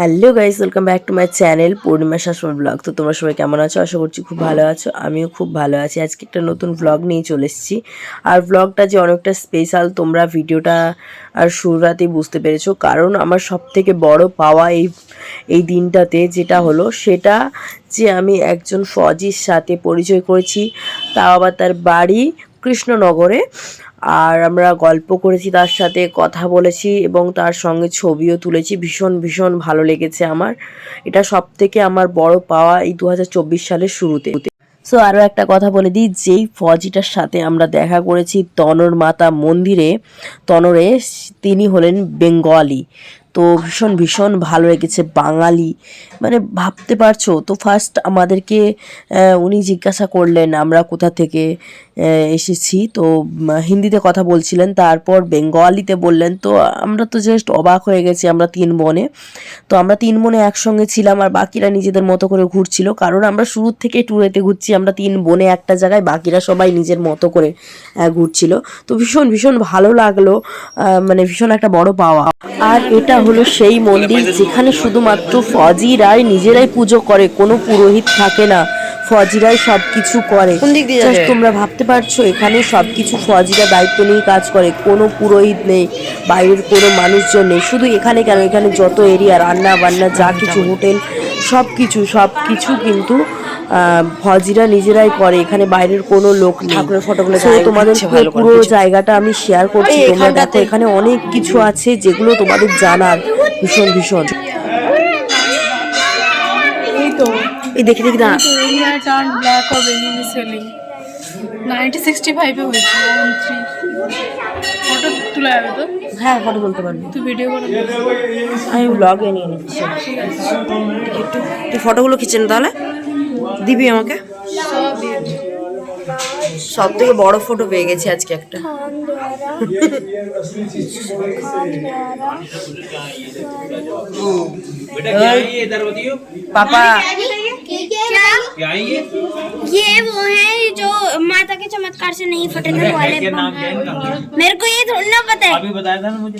Hello guys, welcome back to my channel Purnima Shasan blog. তো তোমরা সবাই কেমন আছো? আশা করছি খুব ভালো আছো। আমিও খুব ভালো আছি। আজকে একটা নতুন ব্লগ নিয়ে চলে এসেছি। আর ব্লগটা যে অনেকটা স্পেশাল তোমরা ভিডিওটা আর শুরুরাতেই বুঝতে পেরেছ। কারণ আমার সব থেকে বড় পাওয়া এই এই দিনটাতে যেটা হলো, সেটা যে আমি একজন ফজির সাথে পরিচয় করেছি। তাও আবার তার বাড়ি কৃষ্ণনগরে। আর আমরা গল্প করেছি তার সাথে, কথা বলেছি এবং তার সঙ্গে ছবিও তুলেছি। ভীষণ ভীষণ ভালো লেগেছে আমার। এটা সব থেকে আমার বড় পাওয়া এই দু হাজার চব্বিশ সালের শুরুতে। সো আরও একটা কথা বলে দিই, যেই ফজিটার সাথে আমরা দেখা করেছি তনর মাতা মন্দিরে, তনরে, তিনি হলেন বেঙ্গলি। তো ভীষণ ভীষণ ভালো লেগেছে বাঙালি। মানে ভাবতে পারছ, তো ফার্স্ট আমাদেরকে উনি জিজ্ঞাসা করলেন, আমরা কোথা থেকে এসেছি। তো হিন্দিতে কথা বলছিলেন, তারপর বেঙ্গলিতে বললেন, তো আমরা তো জাস্ট অবাক হয়ে গেছি, আমরা তিন বোনে। তো আমরা তিন বোনে একসঙ্গে ছিলাম, আর বাকিরা নিজেদের মতো করে ঘুরছিল, কারণ আমরা শুরুর থেকে ট্যুরেতে ঘুরছি, আমরা তিন বোনে একটা জায়গায়, বাকিরা সবাই নিজের মতো করে ঘুরছিল। তো ভীষণ ভীষণ ভালো লাগল মানে ভীষণ একটা বড় পাওয়া। আর এটা হলো সেই মন্দির যেখানে শুধুমাত্র ফজিরাই নিজেরাই পুজো করে কোনো পুরোহিত থাকে না। ফজিরাই সব কিছু করে তোমরা ভাবতে পারছ এখানে সব কিছু ফজিরা দায়িত্ব নিয়ে কাজ করে কোনো পুরোহিত নেই বাইরের কোনো মানুষজন নেই। শুধু এখানে কেন? এখানে যত এরিয়া রান্না বান্না যা কিছু হোটেল সব কিছু সব কিছু কিন্তু ফজিরা নিজেরাই করে এখানে বাইরের কোনো লোক ঠাকুরের ফটোগুলো তোমাদের পুরো জায়গাটা আমি শেয়ার করছি। তোমরা দেখো এখানে অনেক কিছু আছে যেগুলো তোমাদের জানার। ভীষণ ভীষণ। এই তো। দেখে দেখি না হ্যাঁ ফটো বলতে পারবি। তুই ভিডিও আমি ব্লগে নিয়ে নিচ্ছি। একটু তুই ফটোগুলো খিচেন তাহলে। দিবি আমাকে সব দিয়েছি সব থেকে বড় ফটো পেয়ে গেছি আজকে একটা बेटा क्या आई है इधर बताइयो পাপা क्या क्या आई है ये वो है जो माता के चमत्कार से नहीं फटे थे वाले क्या नाम बम क्या है इनका मेरे को ये थोड़ी ना पता है अभी बताया था ना मुझे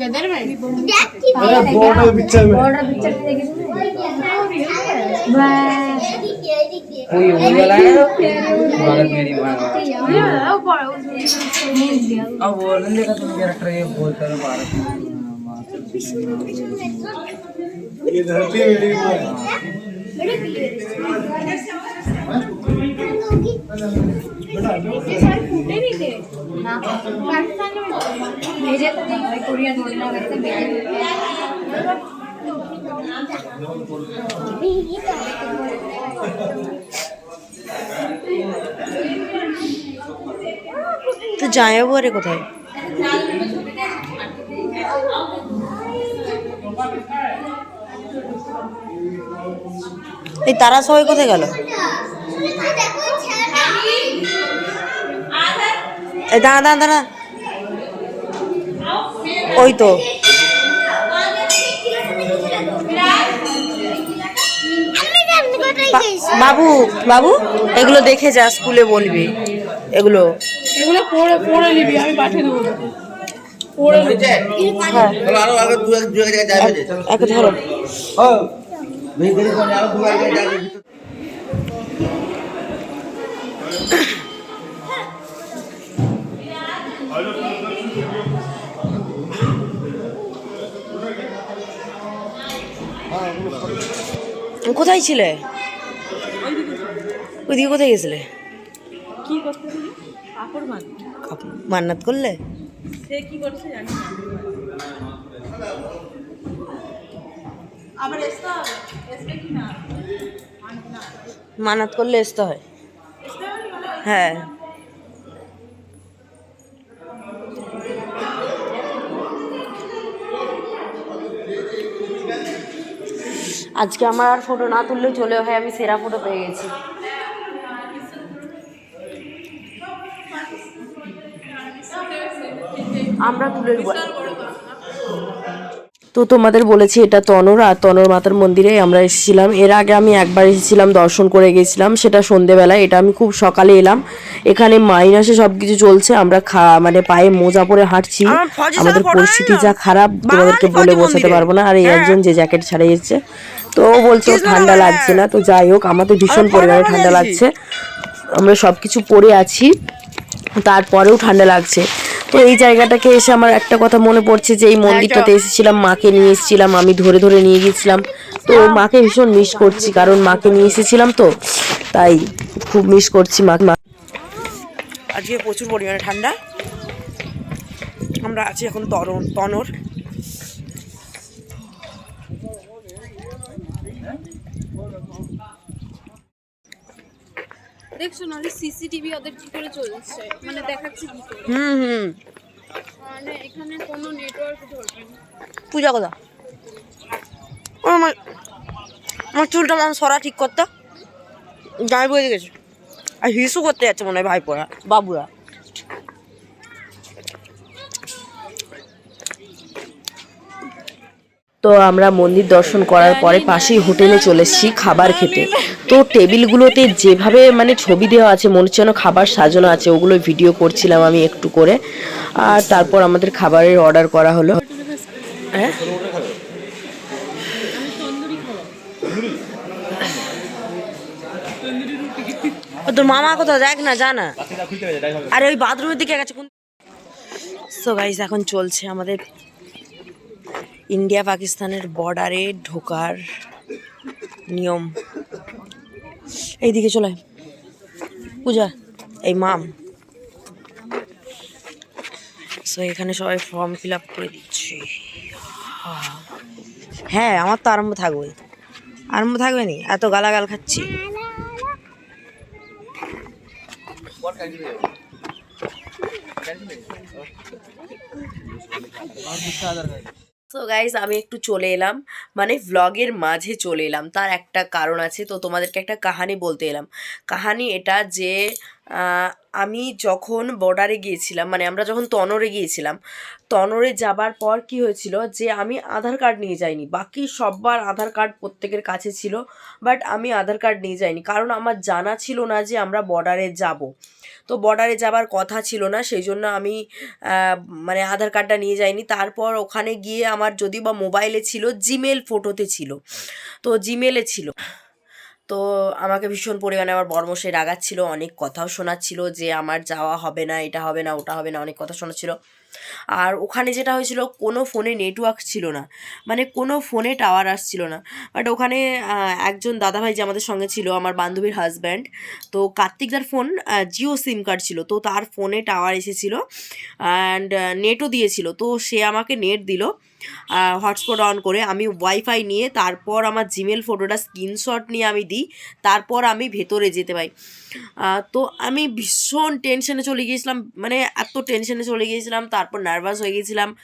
गदर में अरे बॉर्डर पिक्चर में बॉर्डर पिक्चर में देखी थी कोई होने वाला है भारत मेरी माँ अब बोलने देखा तुम कैरेक्टर ये बोलता है भारत ये धरती मेरी माँ তো জামাইবাবু আরে কোথায়? এই তারা সবাই কোথায় গেল? দাঁড়া দাঁড়া দাঁড়া। ওই তো। বাবু বাবু এগুলো দেখে যা স্কুলে বলবি। এগুলো। এগুলো পড়ে পড়ে নিবি আমি পাঠিয়ে দেবো। হ্যাঁ। একে ধরো। কোথায় ছিলে? ওইদিকে কোথায় গেছিলে? কি করতে কাপড় মান্নাত করলে? সে কি করছে জানি মান্নাত। করলে আসতে হয়। হ্যাঁ। আজকে আমার আর ফটো না তুললেও চলে হয় আমি সেরা ফটো পেয়ে গেছি। আমরা তুলে নেব। তো তোমাদের বলেছি এটা তনর আর তনর মাতার মন্দিরে আমরা এসেছিলাম। এর আগে আমি একবার এসেছিলাম দর্শন করে গেছিলাম সেটা সন্ধেবেলায় এটা আমি খুব সকালে এলাম। এখানে মাইনাসে সব কিছু চলছে আমরা খা মানে পায়ে মোজা পরে হাঁটছি। আমাদের পরিস্থিতি যা খারাপ তোমাদেরকে বলে বোঝাতে পারব না। আর এই একজন যে জ্যাকেট ছাড়িয়ে এসছে তো ও বলছে ঠান্ডা লাগছে না তো যাই হোক আমাদের ভীষণ পরিমাণে ঠান্ডা লাগছে। আমরা সব কিছু পরে আছি তারপরেও ঠান্ডা লাগছে। তো এই জায়গাটাকে এসে আমার একটা কথা মনে পড়ছে যে এই মন্দিরটাতে এসেছিলাম মাকে নিয়ে এসেছিলাম আমি ধরে ধরে নিয়ে গিয়েছিলাম। তো মাকে ভীষণ মিস করছি কারণ মাকে নিয়ে এসেছিলাম তো তাই খুব মিস করছি মা মা আজকে প্রচুর পরিমাণে ঠান্ডা। আমরা আছি এখন তরণ তনর। দেখছ নাহলে সিসিটিভি ওদের কি করে চলছে? মানে দেখাচ্ছে কি করে? হুম হুম। মানে এখানে কোনো নেটওয়ার্ক ধরবে না। পূজা কথা? ও আমার আমার চুলটা মন সরা ঠিক করতে। জামাই বয়ে গেছে। আর হিসু করতে যাচ্ছে মনে হয় ভাইপোরা বাবুরা। তো আমরা মন্দির দর্শন করার পরে পাশেই হোটেলে চলে এসেছি খাবার খেতে। তো টেবিলগুলোতে যেভাবে মানে ছবি দেওয়া আছে, মনে হচ্ছে খাবার সাজানো আছে, ওগুলো ভিডিও করছিলাম আমি একটু করে। আর তারপর আমাদের খাবারের অর্ডার করা হলো। হ্যাঁ? তোর মামা কোথাও দেখ না জানা আরে ওই বাথরুমের দিকে গেছে, কোন সো গাইস এখন চলছে আমাদের ইন্ডিয়া পাকিস্তানের বর্ডারে ঢোকার নিয়ম। এইদিকে চলে পূজা, এই মাম। সো এখানে সবাই ফর্ম ফিল আপ করে দিচ্ছি। হ্যাঁ আমার তো আরম্ভ থাকবে। আরম্ভ থাকবে নি? এত গালাগাল খাচ্ছি। সো গাইজ আমি একটু চলে এলাম। মানে ভ্লগের মাঝে চলে এলাম। তার একটা কারণ আছে। তো তোমাদেরকে একটা কাহানি বলতে এলাম। কাহানি এটা যে আমি যখন বর্ডারে গিয়েছিলাম মানে আমরা যখন তনরে গিয়েছিলাম, তনরে যাবার পর কি হয়েছিল যে আমি আধার কার্ড নিয়ে যাইনি। বাকি সবার আধার কার্ড প্রত্যেকের কাছে ছিল বাট আমি আধার কার্ড নিয়ে যাইনি। কারণ আমার জানা ছিল না যে আমরা বর্ডারে যাব। তো বর্ডারে যাবার কথা ছিল না সেই জন্য আমি মানে আধার কার্ডটা নিয়ে যাইনি। তারপর ওখানে গিয়ে আমার যদি বা মোবাইলে ছিল জিমেল ফটোতে ছিল। তো জিমেলে ছিল। তো আমাকে ভীষণ পরিমাণে আমার বর্মশাই রাগাচ্ছিল, অনেক কথাও শোনাচ্ছিল যে আমার যাওয়া হবে না, এটা হবে না, ওটা হবে না, অনেক কথা শোনাচ্ছিল। আর ওখানে যেটা হয়েছিল, কোনো ফোনে নেটওয়ার্ক ছিল না। মানে কোনো ফোনে টাওয়ার আসছিল না। বাট ওখানে একজন দাদাভাই যে আমাদের সঙ্গে ছিল, আমার বান্ধবীর হাজব্যান্ড তো কার্তিকদার ফোন জিও সিম কার্ড ছিল। তো তার ফোনে টাওয়ার এসেছিল অ্যান্ড নেটও দিয়েছিল। তো সে আমাকে নেট দিল হটস্পট অন করে আমি ওয়াইফাই নিয়ে, তারপর আমার জিমেল ফটোটা স্ক্রিনশট নিয়ে আমি দিই, তারপর আমি ভেতরে যেতে পাই। তো আমি ভীষণ টেনশনে চলে গিয়েছিলাম। মানে এত টেনশনে চলে গিয়েছিলাম তারপর নার্ভাস হয়ে গেছিলাম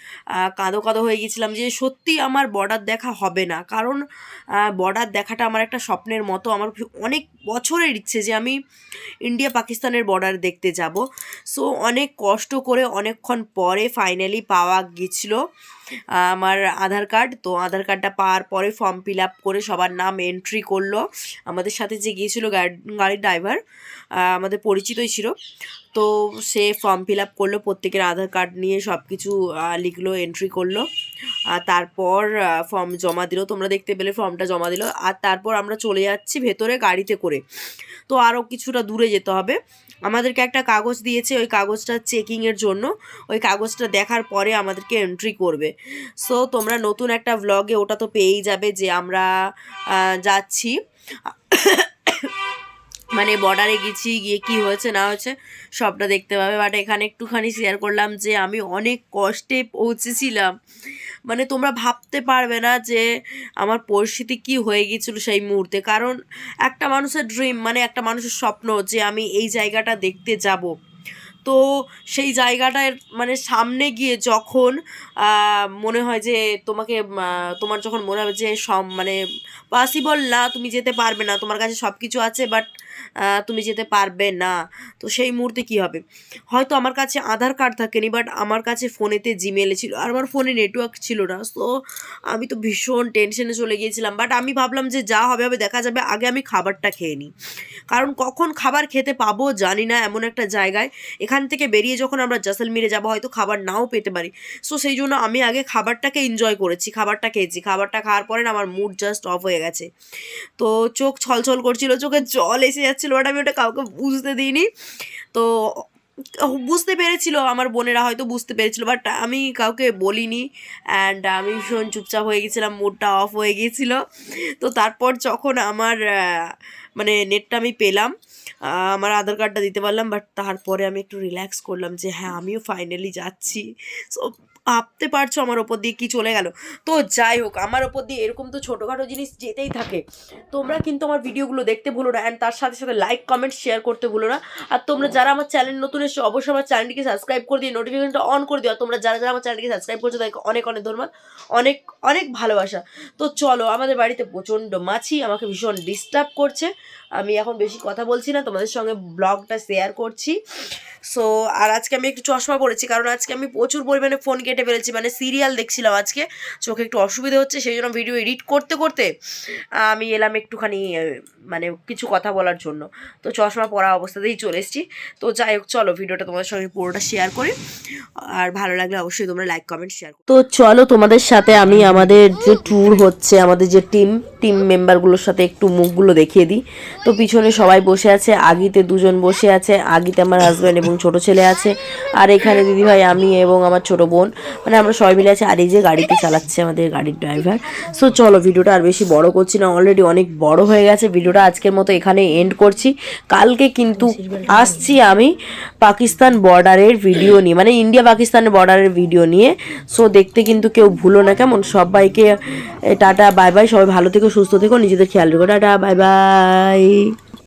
কাঁদো কাঁদো হয়ে গেছিলাম যে সত্যি আমার বর্ডার দেখা হবে না। কারণ বর্ডার দেখাটা আমার একটা স্বপ্নের মতো, আমার অনেক বছরের ইচ্ছে যে আমি ইন্ডিয়া পাকিস্তানের বর্ডার দেখতে যাব। সো অনেক কষ্ট করে অনেকক্ষণ পরে ফাইনালি পাওয়া গেছিল আমার আধার কার্ড তো আধার কার্ডটা পাওয়ার পরে ফর্ম ফিল আপ করে সবার নাম এন্ট্রি করল। আমাদের সাথে যে গিয়েছিল গাড়ি- গাড়ির ড্রাইভার আমাদের পরিচিতই ছিল। তো সে ফর্ম ফিল আপ করল, প্রত্যেকের আধার কার্ড নিয়ে সব কিছু লিখলো এন্ট্রি করল। আর তারপর ফর্ম জমা দিল। তোমরা দেখতে পেলে ফর্মটা জমা দিল। আর তারপর আমরা চলে যাচ্ছি ভেতরে গাড়িতে করে। তো আরও কিছুটা দূরে যেতে হবে। আমাদেরকে একটা কাগজ দিয়েছে। ওই কাগজটা চেকিংয়ের জন্য। ওই কাগজটা দেখার পরে আমাদেরকে এন্ট্রি করবে। সো তোমরা নতুন একটা ভ্লগে ওটা তো পেয়েই যাবে যে আমরা যাচ্ছি। মানে বর্ডারে গেছি, গিয়ে কি হয়েছে, না হয়েছে, সবটা দেখতে পাবে। বাট এখানে একটুখানি শেয়ার করলাম যে আমি অনেক কষ্টে পৌঁছেছিলাম। মানে তোমরা ভাবতে পারবে না যে আমার পরিস্থিতি কি হয়ে গিয়েছিল সেই মুহূর্তে। কারণ একটা মানুষের ড্রিম মানে একটা মানুষের স্বপ্ন যে আমি এই জায়গাটা দেখতে যাব। তো সেই জায়গাটার মানে সামনে গিয়ে যখন মনে হয় যে তোমাকে তোমার যখন মনে হবে যে সব মানে পসিবল না, তুমি যেতে পারবে না, তোমার কাছে সব কিছু আছে বাট তুমি যেতে পারবে না। তো সেই মুহূর্তে কি হবে? হয়তো আমার কাছে আধার কার্ড থাকেনি বাট আমার কাছে ফোনেতে জিমেলে ছিল, আর আমার ফোনে নেটওয়ার্ক ছিল না। সো আমি তো ভীষণ টেনশনে চলে গিয়েছিলাম। বাট আমি ভাবলাম যে যা হবে হবে, দেখা যাবে, আগে আমি খাবারটা খেয়ে নিই। কারণ কখন খাবার খেতে পাবো জানি না, এমন একটা জায়গায়। এখান থেকে বেরিয়ে যখন আমরা জসলমিরে যাব, হয়তো খাবার নাও পেতে পারি। সো সেই জন্য আমি আগে খাবারটাকে এনজয় করেছি, খাবারটা খেয়েছি। খাবারটা খাওয়ার পরে আমার মুড জাস্ট অফ হয়ে গেছে। তো চোখ ছলছল করছিল চোখে জল এসে যাচ্ছিল বাট আমি ওটা কাউকে বুঝতে দিইনি। তো, বুঝতে পেরেছিল আমার বোনেরা, হয়তো বুঝতে পেরেছিল বাট আমি কাউকে বলিনি। অ্যান্ড আমি ভীষণ চুপচাপ হয়ে গেছিলাম মুডটা অফ হয়ে গিয়েছিল তো তারপর যখন আমার মানে নেটটা আমি পেলাম আমার আধার কার্ডটা দিতে পারলাম বাট তারপরে আমি একটু রিল্যাক্স করলাম যে হ্যাঁ আমিও ফাইনালি যাচ্ছি। সো ভাবতে পারছ আমার ওপর দিয়ে কি চলে গেল? তো যাই হোক, আমার ওপর দিয়ে এরকম তো ছোটোখাটো জিনিস যেতেই থাকে। তোমরা কিন্তু আমার ভিডিওগুলো দেখতে ভুলো না অ্যান্ড তার সাথে সাথে লাইক কমেন্ট শেয়ার করতে ভুলো না। আর তোমরা যারা আমার চ্যানেল নতুন এসে, অবশ্যই আমার চ্যানেলটিকে সাবস্ক্রাইব করে দিয়ে নোটিফিকেশনটা অন করে দিও। তোমরা যারা যারা আমার চ্যানেলটিকে সাবস্ক্রাইব করছ, তাদেরকে অনেক অনেক ধন্যবাদ, অনেক অনেক ভালোবাসা। তো চলো, আমাদের বাড়িতে প্রচণ্ড মাছি, আমাকে ভীষণ ডিস্টার্ব করছে। আমি এখন বেশি কথা বলছি না, তোমাদের সঙ্গে ব্লগটা শেয়ার করছি। সো আর আজকে আমি একটু চশমা পড়েছি কারণ আজকে আমি প্রচুর পরিমাণে ফোন কেটে ফেলেছি মানে সিরিয়াল দেখছিলাম আজকে। চোখে একটু অসুবিধা হচ্ছে, সেই জন্য ভিডিও এডিট করতে করতে, আমি এলাম একটুখানি মানে কিছু কথা বলার জন্য। তো চশমা পরা অবস্থাতেই চলে এসেছি। তো যাই হোক, চলো ভিডিওটা তোমাদের সঙ্গে পুরোটা শেয়ার করি। আর ভালো লাগলে অবশ্যই তোমরা লাইক কমেন্ট শেয়ার তো চলো তোমাদের সাথে আমি আমাদের যে ট্যুর হচ্ছে, আমাদের যে টিম টিম মেম্বারগুলোর সাথে একটু মুখগুলো দেখিয়ে দিই। তো পিছনে সবাই বসে আছে, আগিতে দুজন বসে আছে, আগিতে আমার হাজব্যান্ড এবং ছোট ছেলে আছে, আর এখানে দিদিভাই, আমি এবং আমার ছোট বোন মানে আমরা সবাই মিলে আছি। আর এই যে গাড়িতে চালাচ্ছে আমাদের গাড়ির ড্রাইভার সো চলো ভিডিওটা আর বেশি বড় করছি না অলরেডি অনেক বড় হয়ে গেছে। ভিডিওটা আজকের মতো এখানে এন্ড করছি। কালকে কিন্তু আসছি আমি পাকিস্তান বর্ডারের ভিডিও নিয়ে মানে ইন্ডিয়া পাকিস্তানের বর্ডারের ভিডিও নিয়ে। সো দেখতে কিন্তু কেউ ভুলো না, কেমন? সবাইকে টাটা বাই বাই সবাই ভালো থেকো, সুস্থ থেকো, নিজেদের খেয়াল রেখো, টাটা বাই বাই bye.